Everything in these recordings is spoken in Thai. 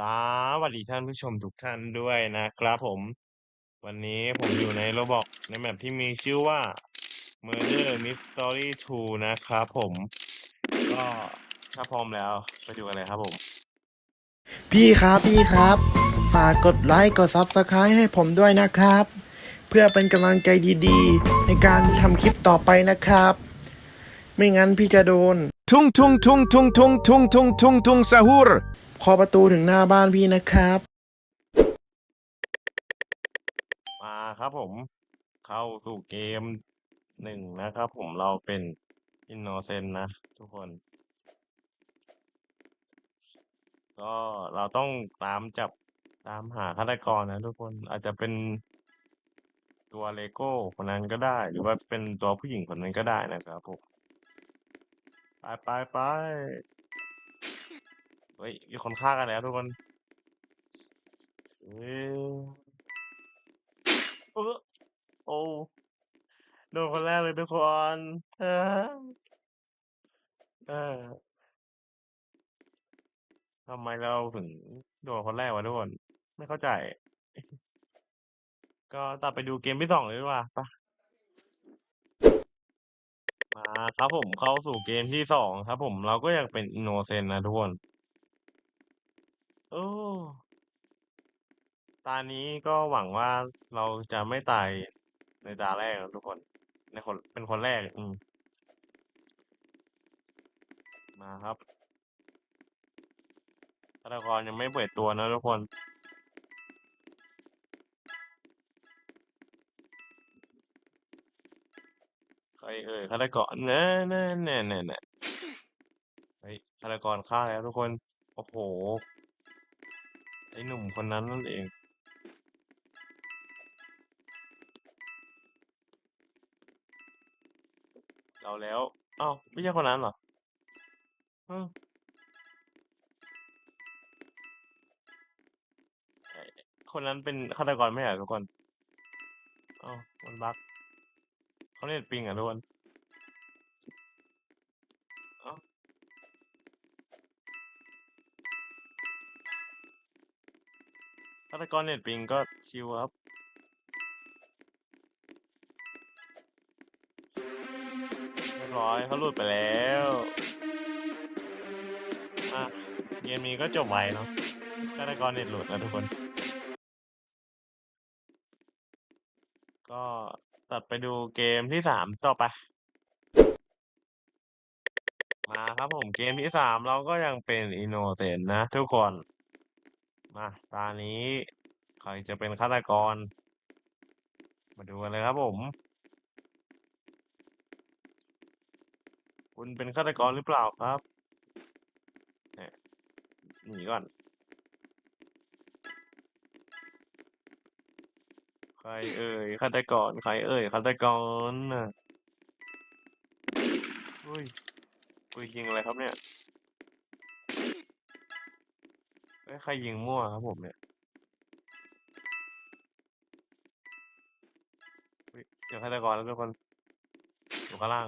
สวัสดีท่านผู้ชมทุกท่านด้วยนะครับผม วันนี้ผมอยู่ใน Roblox ในแมปที่มีชื่อว่า Murder Mystery 2 นะครับผม ก็ถ้าพร้อมแล้วไปดูกันเลยครับผม พี่ครับพี่ครับ ฝากกดไลค์กด Subscribe ให้ผมด้วยนะครับ เพื่อเป็นกำลังใจดีๆ ในการทำคลิปต่อไปนะครับ ไม่งั้นพี่จะโดน Tung tung tung tung tung tung tung tung tung sahur. ขอประตูถึงหน้าบ้านพี่นะครับ มาครับผมเข้าสู่เกมหนึ่งนะครับผมเราเป็น Innocent นะ ทุกคน ก็เราต้องตามจับตามหาฆาตกรนะทุกคนอาจจะเป็นตัวเลโก้คนนั้นก็ได้ หรือว่าเป็นตัวผู้หญิงคนนั้นก็ได้นะครับผมไปไปไป เฮ้ยมีคนฆ่ากันแล้วทุกคนเอ้ยเออโอ้โดนคนแรกเลยทุกคนเออเออทำไมเราถึงโดนคนแรกวะทุกคน ไม่เข้าใจ ก็ตัดไปดูเกมที่สองเลยดีกว่าไปมาครับผมเข้าสู่เกมที่สองครับผมเราก็ยังเป็นอินโนเซนต์นะทุกคน โอ้ตานี้ก็หวังว่าเราจะไม่ตายในตาแรกนะทุกคน ในคนเป็นคนแรก อืม มาครับฆาตกรยังไม่เปิดตัวนะทุกคน ใครเอ่ยฆาตกรเน่เน่เน่เน่เน่เฮ้ยฆาตกรฆ่าแล้วทุกคน โอ้โห อ้หนุ่มคนนั้นนั่นเองเราแล้วอ้าวไม่ใช่คนนั้นเหรอออไอ้คนนั้นเป็นฆาตกรไม่ใช่เหรอทุกคนอ้าวมันบั๊กเขาเน็ตปิงอะทุกคน ฆาตกรเน็ตปิงก็ชิวครับเรียบร้อยเขาหลุดไปแล้วอะเกมนี้ก็จบไวเนาะฆาตกรเน็ตหลุดนะทุกคน ก็ตัดไปดูเกมที่สามต่อไป มาครับผมเกมที่สามเราก็ยังเป็นอินโนเซนนะทุกคน มาตานี้ใครจะเป็นฆาตกร มาดูกันเลยครับผม คุณเป็นฆาตกรหรือเปล่าครับเนี่ยหนีก่อน ใครเอ่ยฆาตกร ใครเอ่ยฆาตกรน่ะอุ้ยอุ้ยยิงอะไรครับเนี่ย ใครยิงมั่วครับผมเนี่ยอุ๊ยเจอฆาตกรแล้วทุกคนอยู่ข้างล่าง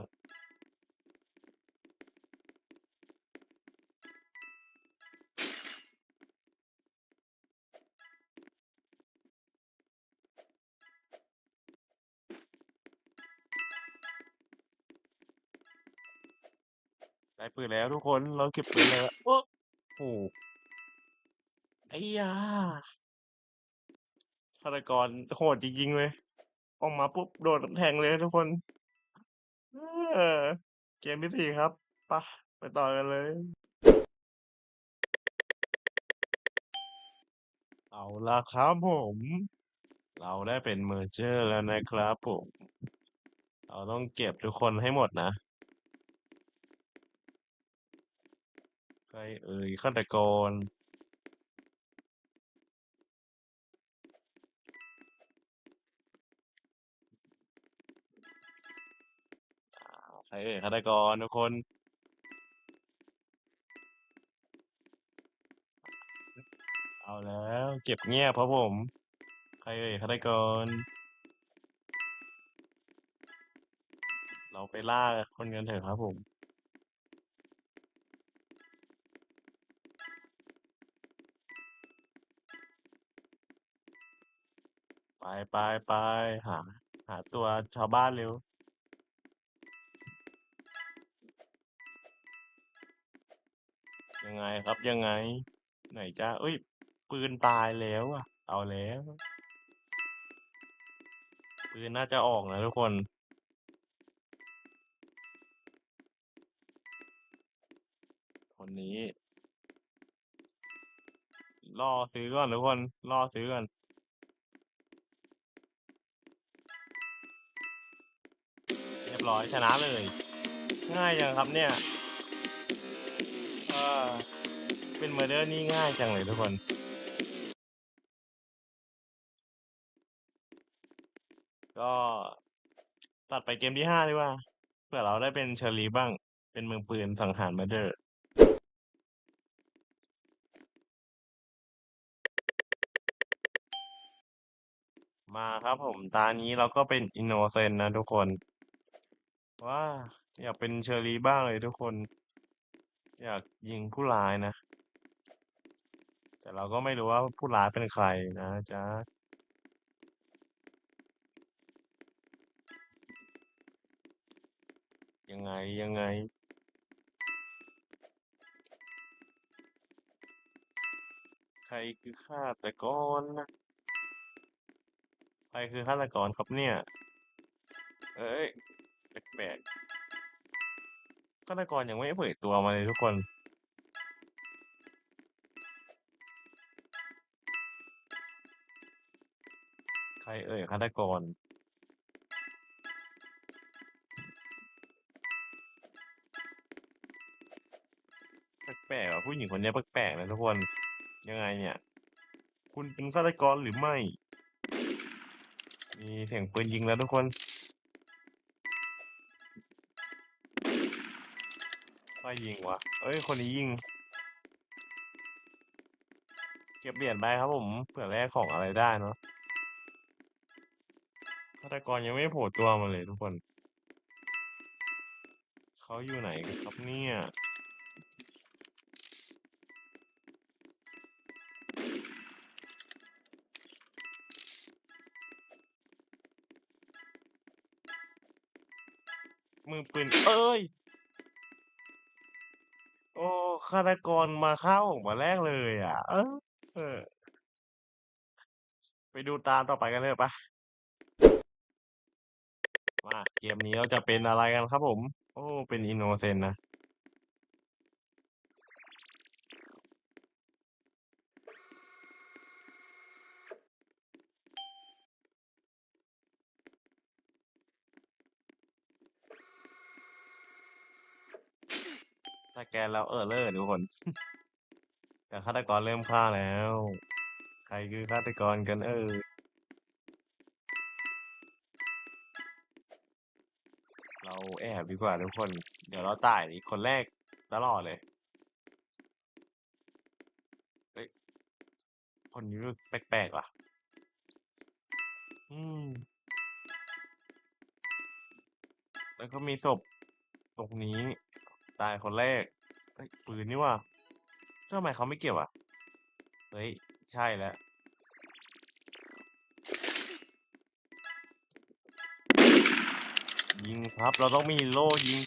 ได้ปืนแล้วทุกคนเราเก็บปืนเลยละโอ้โห อ้ยาฆาตกรโหดจริงๆเลย ออกมาปุ๊บโดนแทงเลยทุกคน เออ เกมที่สี่ครับปะไปต่อกันเลย เอาละครับผม เราได้เป็นเมอร์เจอร์แล้วนะครับผม เราต้องเก็บทุกคนให้หมดนะใครเอ่ยฆาตกร ฆาตกรทุกคนเอาแล้ว เก็บเงียบเพราะผม ใครเอ่ยฆาตกร เราไปล่าคนเงินเถอะครับผมไปไปไปหา หาตัวชาวบ้านเร็ว ยังไงครับยังไง ไหนจะเอ้ย ปืนตายแล้วอะเอาแล้ว ปืนน่าจะออกนะทุกคนคนนี้ ล่อซื้อก่อนทุกคน ล่อซื้อก่อนเรียบร้อยชนะเลย ง่ายจังครับเนี่ย มอร์เดอร์นี่ง่ายจังเลยทุกคนก็ตัดไปเกมที่ห้าดีกว่าเผื่อเราได้เป็นเชอรีบ้าง เป็นมือปืนสังหารมอร์เดอร์ มาครับผมตานี้เราก็เป็นอินโนเซนต์นะทุกคนว้าอยากเป็นเชอรี่บ้างเลยทุกคน อยากยิงผู้ร้ายนะ แต่เราก็ไม่รู้ว่าผู้ร้ายเป็นใครนะจ๊ะยังไงยังไง ใครคือฆาตกรนะใครคือฆาตกรครับเนี่ย เอ้ยแปลกๆฆาตกรยังไม่เผยตัวมาเลยทุกคน เอ่ยฆาตกรแปลกๆอะผู้หญิงคนนี้แปลกๆนะทุกคนยังไงเนี่ย คุณเป็นฆาตกรหรือไม่ มีเสียงปืนยิงแล้วทุกคนใครยิงวะเอ้ย คนนี้ยิง เก็บเหรียญไปครับผมเผื่อแลกของอะไรได้เนาะาตกรยังไม่โผล่ตัวมาเลยทุกคน เขาอยู่ไหนกันครับเนี่ยมือปืนเอ้ย โอ้ฆาตกรมาฆ่าผมมาแรกเลยอะ เออ ไปดูตามต่อไปกันเลยปะ เกมนี้เราจะเป็นอะไรกันครับผม โอ้ เป็นอินโนเซนต์นะสแกนแล้วเออเลอร์ทุกคน แต่ฆาตกรเริ่มฆ่าแล้ว ใครคือฆาตกรกันเออ บดีกว่าทุกคน เดี๋ยวเราตายอีกคนแรกตลอดเลยเฮ้ยคนนี้แปลกๆว่ะ อืม แล้วก็มีศพตรงนี้ ตายคนแรกเฮ้ยปืนนี่ว่ะทำไมเขาไม่เก็บอะ เฮ้ย ใช่แล้ว ยิงครับ เราต้องมีโล่ยิง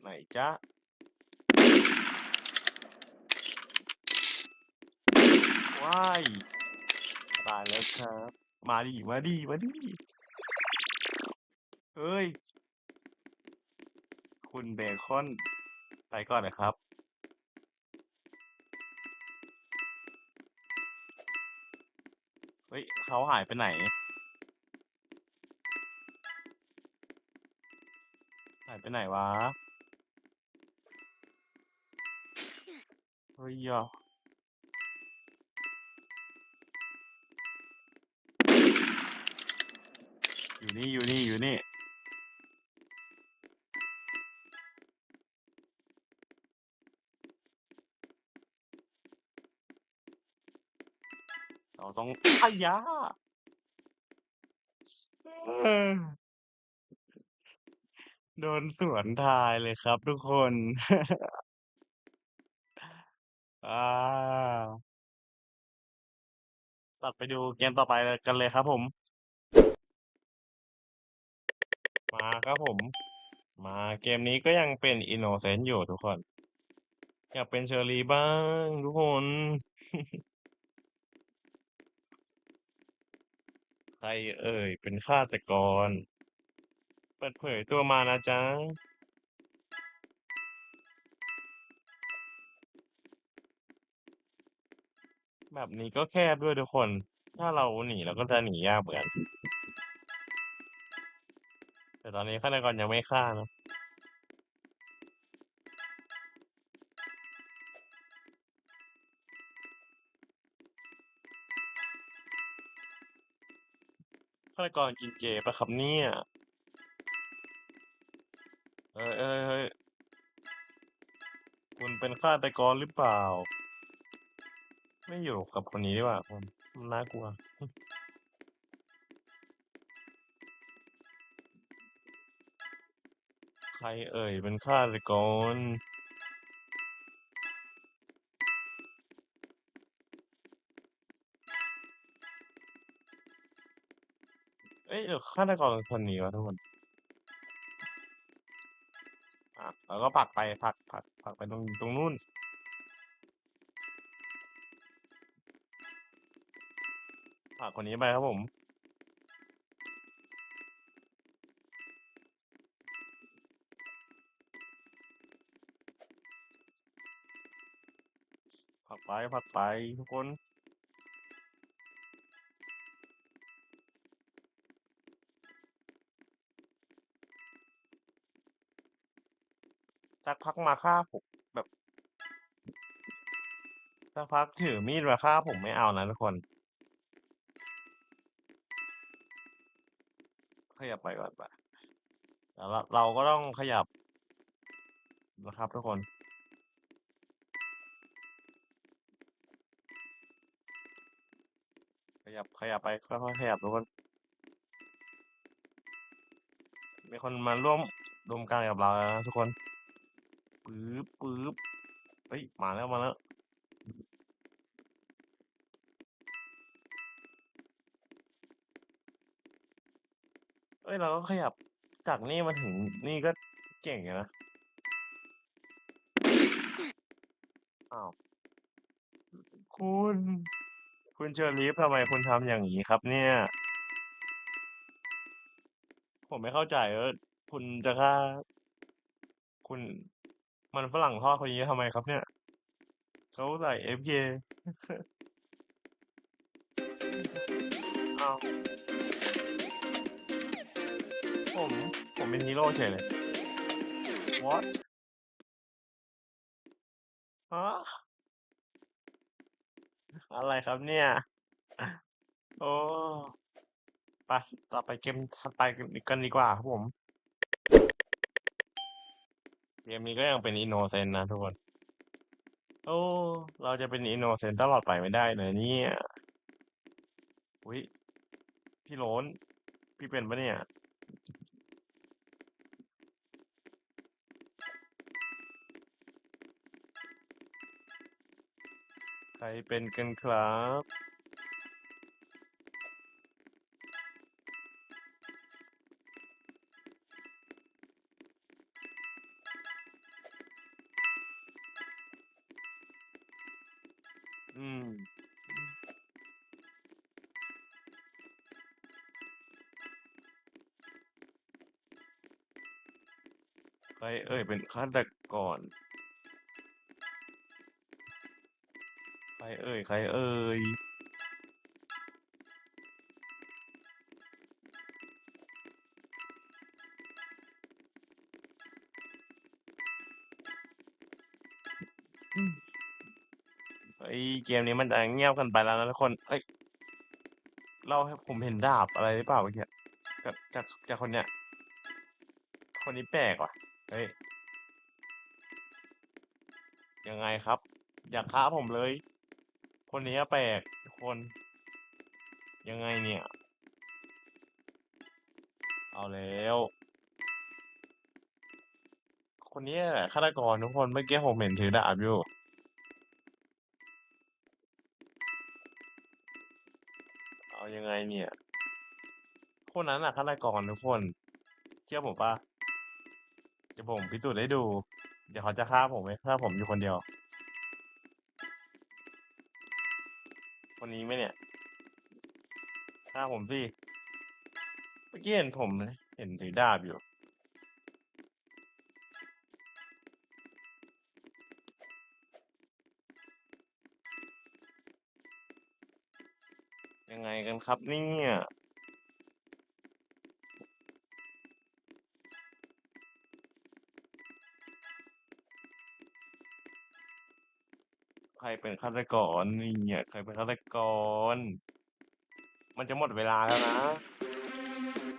ไหนจ๊ะว้ายตายแล้วครับ มาดิมาดิมาดิเฮ้ย คุณเบคอน ไปก่อนนะครับ เขาหายไปไหน หายไปไหนวะ เฮ้ยออยู่นี่อยู่นี่อยู่นี่ ต้องอายาเออโดนสวนทายเลยครับทุกคน อ่า ตัดไปดูเกมต่อไปกันเลยครับผม มาครับผม มาเกมนี้ก็ยังเป็น Innocent อยู่ทุกคน อยากเป็นเชอรี่บ้างทุกคน ใครเอ่ย เป็นฆาตกร เปิดเผยตัวมานะจ๊ะ แบบนี้ก็แคบด้วยทุกคน ถ้าเราหนีเราก็จะหนียากเหมือนกัน แต่ตอนนี้ฆาตกรยังไม่ฆ่านะ ฆาตกรกินเจปะครับเนี่ยเอ้ยเอ้ยเฮ้ยคุณเป็นฆาตกรหรือเปล่า ไม่อยู่กับคนนี้ดีกว่าผมมันน่ากลัวใครเอ่ยเป็นฆาตกร เอ้ยเออฆาตกรเป็นคนนี้วะทุกคนอะแล้วก็ผลักไปผลักผลักผลักไปตรงตรงนู้นผลักคนนี้ไปครับผมผลักไปผลักไปทุกคน สักพักมาฆ่าผมแบบ สักพักถือมีดมาฆ่าผมไม่เอานะทุกคนขยับไปก่อนไปแล้วเราก็ต้องขยับนะครับทุกคนขยับขยับไปค่อยๆขยับทุกคนมีคนมาร่วมรวมกันกับเราแล้วทุกคน ปื๊บปื๊บเฮ้ย มาแล้ว มาแล้วเอ้ย เราก็ขยับจากนี่มาถึงนี่ก็เก่งอยู่นะ อ้าว คุณ คุณเชอรีฟทำไมคุณทำอย่างนี้ครับเนี่ย ผมไม่เข้าใจว่าคุณจะฆ่า คุณ มันฝรั่งทอดคนนี้ทำไมครับเนี่ย เขาใส่ FK อ้าผม ผมเป็นฮีโร่เฉยเลย What ฮะอะไรครับเนี่ย โอ้ ไป ต่อไปเกมถัดไปกันดีกว่าครับผม กมนี้ก็ยังเป็นอินโนเซนต์นะทุกคน โอ้ เราจะเป็นอินโนเซนต์ตลอดไปไม่ได้เลยเนี่ยอุ้ยพี่โรนพี่เป็นปะเนี่ย ใครเป็นกันครับ อืม ใครเอ่ยเป็นฆาตกร ใครเอ่ย ใครเอ่ย อืม เฮ้เกมนี้มันจะเงียบกันไปแล้วนะทุกคนเอ้ยเล่าให้ผมเห็นดาบอะไรหรือเปล่าเมื่อกี้จากจากจากคนเนี้ย คนนี้แปลกว่ะเฮ้ยยังไงครับ อยากฆ่าผมเลย คนนี้แปลกทุกคน ยังไงเนี่ย เอาแล้ว คนนี้แหละฆาตกรทุกคนเมื่อกี้ผมเห็นถือดาบอยู่ เนี่ยคนนั้นอะฆาตกรทุกคน เชื่อผมปะเดี๋ยวผมพิสูจน์ให้ดู เดี๋ยวเขาจะฆ่าผมไหมถ้าผมอยู่คนเดียว คนนี้ไหมเนี่ยฆ่าผมสิเมื่อกี้เห็นผมเห็นถือดาบอยู่ ครับเนี่ยใครเป็นฆาตกรนี่เนี่ยใครเป็นฆาตกร มันจะหมดเวลาแล้วนะ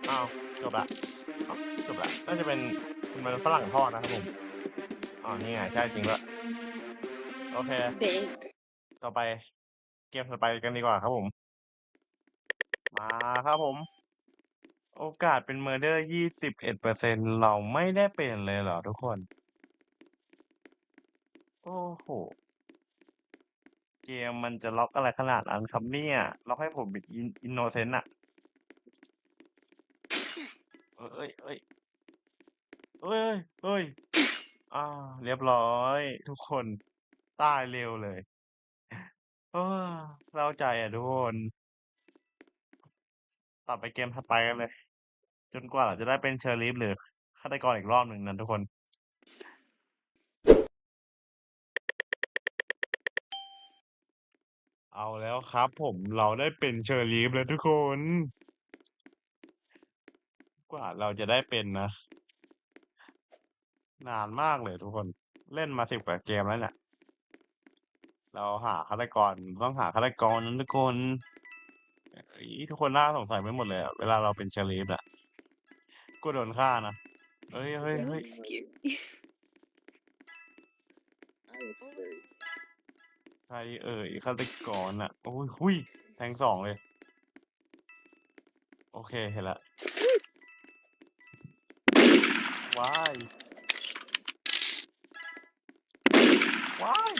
อ้าวจบละอ้าวจบละน่าจะเป็นเป็นมันฝรั่งทอดนะครับผมอ๋อนี่ไงใช่จริงด้วยโอเค big ต่อไปเกมต่อไปกันดีกว่าครับผม มาครับผม โอกาสเป็นเมอร์เดอร์ยี่สิบเอ็ดเปอร์เซ็นเราไม่ได้เป็นเลยเหรอทุกคน โอ้โห เกมมันจะล็อกอะไรขนาดนั้นครับเนี่ย ล็อกให้ผมเป็นอินโนเซนต์อะเอ้ยเอ้ยเอ้ยเอ้ยอ่า เรียบร้อย ทุกคน ตายเร็วเลยเออเศร้าใจอะทุกคน ต่อไปเกมถัดไปกันเลย จนกว่าเราจะได้เป็นเชอร์ลีฟหรือฆาตกรอีกรอบหนึ่งนั้นทุกคน เอาแล้วครับ ผมเราได้เป็นเชอร์ลีฟแล้วทุกคน กว่าเราจะได้เป็นนะ นานมากเลยทุกคนเล่นมาสิบกว่าเกมแล้วเนี่ย เราหาฆาตกรต้องหาฆาตกรนั้นทุกคน อ้ยทุกคนน่าสงสัยไม่หมดเลยอะเวลาเราเป็นเชอร์ลีฟอะกูโดนฆ่านะเฮ้ยเฮ้ย that เฮ้ย looks scary I look scary. ใครเอ่ยฆาตกรอะ โอ้ยหุยแทงสองเลย โอเค เห็นละว้ายว้าย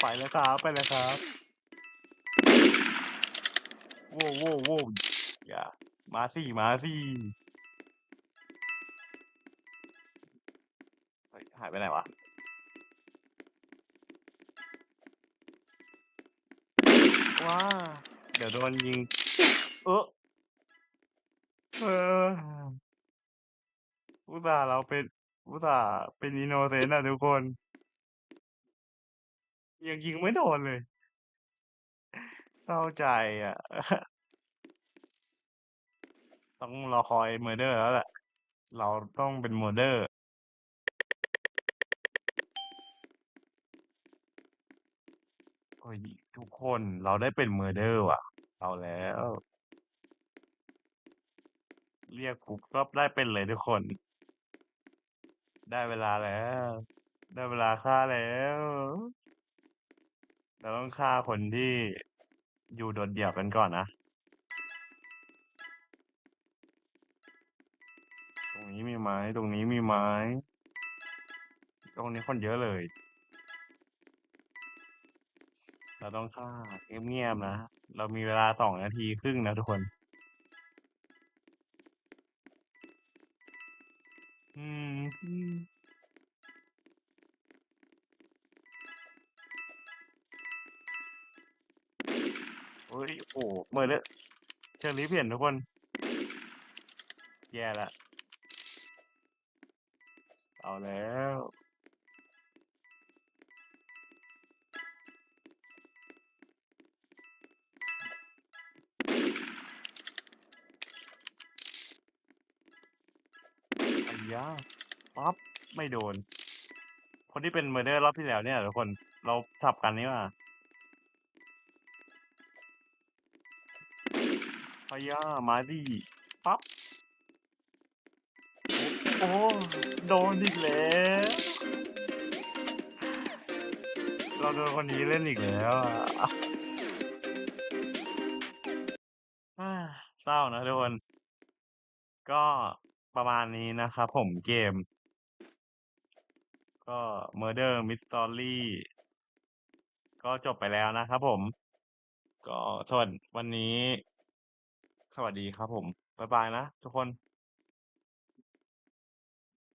ไปแล้วครับ ไปแล้วครับโว้วโว้วโว้วอย่ามาสิมาสิเฮ้ยหายไปไหนวะว้าเดี๋ยวโดนยิง เออเอออุตส่าห์เราเป็นอุตส่าห์เป็นอินโนเซนต์อะทุกคน ยังยิงไม่โดนเลย เศร้าใจอะ ต้องรอคอยเมอร์เดอร์แล้วแหละ เราต้องเป็นเมอร์เดอร์เฮ้ยทุกคนเราได้เป็นเมอร์เดอร์ว่ะ เอาแล้ว เรียกปุ๊บก็ได้เป็นเลยทุกคน ได้เวลาแล้ว ได้เวลาฆ่าแล้ว เราต้องฆ่าคนที่ อยู่โดดเดี่ยวกันก่อนนะ ตรงนี้มีไม้ ตรงนี้มีไม้ ตรงนี้คนเยอะเลย เราต้องฆ่าเงียบๆนะ เรามีเวลาสองนาทีครึ่งนะทุกคน อืม อืมโอ้ย โอ้เมื่อเลยเชอรี่เปลี่ยนทุกคน แย่ละ เอาแล้วอันยาปั๊บ ไม่โดน คนที่เป็นเมอร์เดอร์รอบที่แล้วเนี่ยทุกคน เราทับกันนี่ว่า พยามาดิปั๊บ โอ้โดนอีกแล้ว เราโดนคนนี้เล่นอีกแล้วอะเศร้านะทุกคน ก็ประมาณนี้นะครับผมเกม ก็ Murder Mystery ก็จบไปแล้วนะครับผม ก็ส่วนวันนี้ สวัสดีครับผม บ๊ายบายนะทุกคน